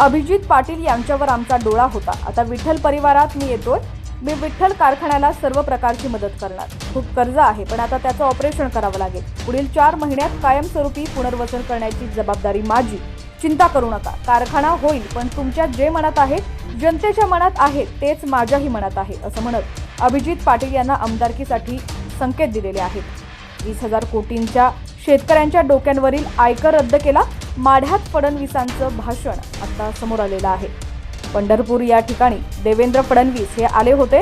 अभिजित पाटील यांच्यावर आमचा डोळा होता. आता विठ्ठल परिवारात मी येतोय. मी विठ्ठल कारखान्याला सर्व प्रकारची मदत करणार. खूप कर्ज आहे पण आता त्याचं ऑपरेशन करावं लागेल. पुढील चार महिन्यात कायमस्वरूपी पुनर्वसन करण्याची जबाबदारी माझी. चिंता करू नका. कारखाना होईल पण तुमच्या जे मनात आहे जनतेच्या मनात आहे तेच माझ्याही मनात आहे असं म्हणत अभिजित पाटील यांना आमदारकीसाठी संकेत दिलेले आहेत. वीस हजार कोटींच्या शेतकऱ्यांच्या डोक्यांवरील आयकर रद्द केला माढ्यात फडणवीसांचं भाषण आता समोर आलेलं आहे. पंढरपूर या ठिकाणी देवेंद्र फडणवीस हे आले होते.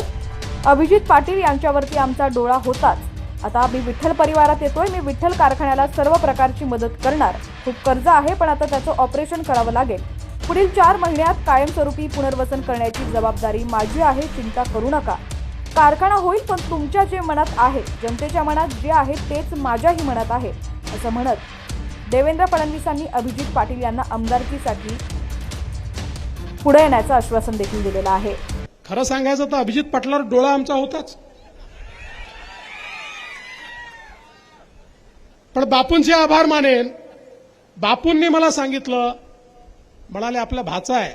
अभिजित पाटील यांच्यावरती आमचा डोळा होताच. आता मी विठ्ठल परिवारात येतोय. मी विठ्ठल कारखान्याला सर्व प्रकारची मदत करणार. खूप कर्ज आहे पण आता त्याचं ऑपरेशन करावं लागेल. पुढील चार महिन्यात कायमस्वरूपी पुनर्वसन करण्याची जबाबदारी माझी आहे. चिंता करू नका. कारखाना होईल पण तुमच्या जे मनात आहे जनतेच्या मनात जे आहे तेच माझ्याही मनात आहे असं म्हणत देवेंद्र फडणवीसांनी अभिजित पाटील यांना आमदारकीसाठी पुढे येण्याचं आश्वासन देखील दिलेलं आहे. खरं सांगायचं तर अभिजित पाटलावर डोळा आमचा होताच. पण बापूंचे आभार मानेन. बापूंनी मला सांगितलं म्हणाले आपला भाचा आहे.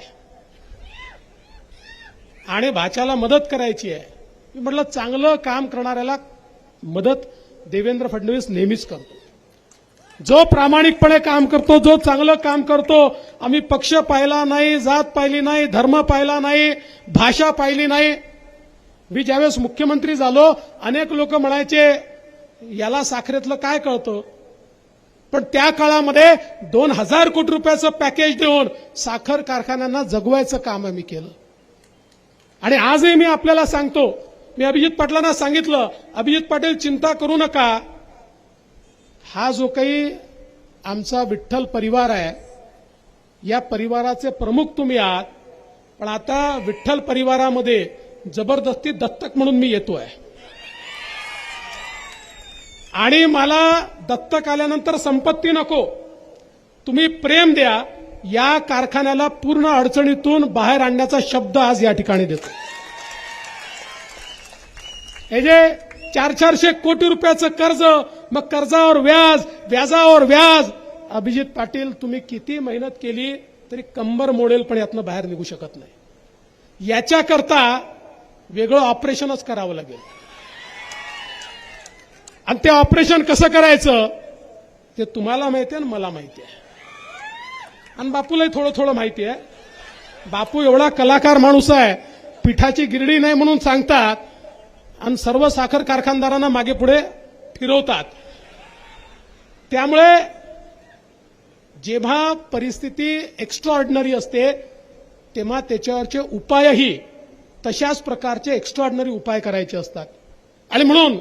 आणि भाच्याला मदत करायची आहे. मी म्हटलं चांगलं काम करणाऱ्याला मदत देवेंद्र फडणवीस नेहमीच करतो. जो प्रामाणिकपणे काम करतो जो चांगलं काम करतो आम्ही पक्ष पाहिला नाही जात पाहिली नाही धर्म पाहिला नाही भाषा पाहिली नाही. मी ज्यावेळेस मुख्यमंत्री झालो अनेक लोक म्हणायचे याला साखरेतलं काय कळतं? पण त्या काळामध्ये दोन हजार कोटी रुपयाचं पॅकेज देऊन साखर कारखान्यांना जगवायचं काम आम्ही केलं. आणि आजही मी आपल्याला सांगतो मी अभिजित पाटलांना सांगितलं अभिजित पाटील चिंता करू नका. हा जो काही आमचा विठ्ठल परिवार आहे या परिवाराचे प्रमुख तुम्ही आहात पण आता विठ्ठल परिवारामध्ये जबरदस्ती दत्तक म्हणून मी येतोय. आणि मला दत्तक आल्यानंतर संपत्ती नको. तुम्ही प्रेम द्या या कारखान्याला पूर्ण अडचणीतून बाहेर आणण्याचा शब्द आज या ठिकाणी देतो. हे जे चार चारशे कोटी रुपयाचं कर्ज मग कर्जावर व्याज व्याजावर व्याज. अभिजित पाटील तुम्ही किती मेहनत केली तरी कंबर मोडेल पण यातनं बाहेर निघू शकत नाही. याच्याकरता वेगळं ऑपरेशनच करावं लागेल. आणि ते ऑपरेशन कसं करायचं ते तुम्हाला माहिती आहे आणि मला माहिती आहे. आणि बापूलाही थोडं थोडं माहिती आहे. बापू एवढा कलाकार माणूस आहे पिठाची गिरडी नाही म्हणून सांगतात. आणि सर्व साखर कारखानदारांना मागे पुढे फिरवतात. त्यामुळे जेव्हा परिस्थिती एक्स्ट्राऑर्डिनरी असते तेव्हा त्याच्यावरचे उपायही तशाच प्रकारचे एक्स्ट्राऑर्डिनरी उपाय करायचे असतात. आणि म्हणून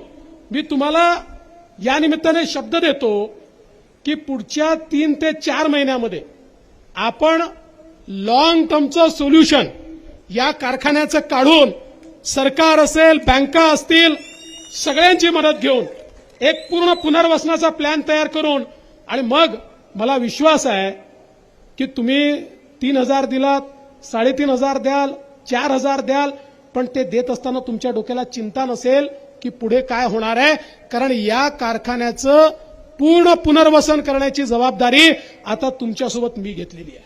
मी तुम्हाला या निमित्ताने शब्द देतो की पुढच्या तीन ते चार महिन्यामध्ये आपण लॉंग टर्मचं सोल्युशन या कारखान्याचं काढून सरकार असेल बँका असतील सगळ्यांची मदत घेऊन एक पूर्ण पुनर्वसनाचा प्लॅन तयार करून आणि मग मला विश्वास आहे की तुम्ही तीन हजार दिलात साडेतीन हजार द्याल चार हजार द्याल पण ते देत असताना तुमच्या डोक्याला चिंता नसेल की पुढे काय होणार आहे. कारण या कारखान्याचं पूर्ण पुनर्वसन करण्याची जबाबदारी आता तुमच्यासोबत मी घेतलेली आहे.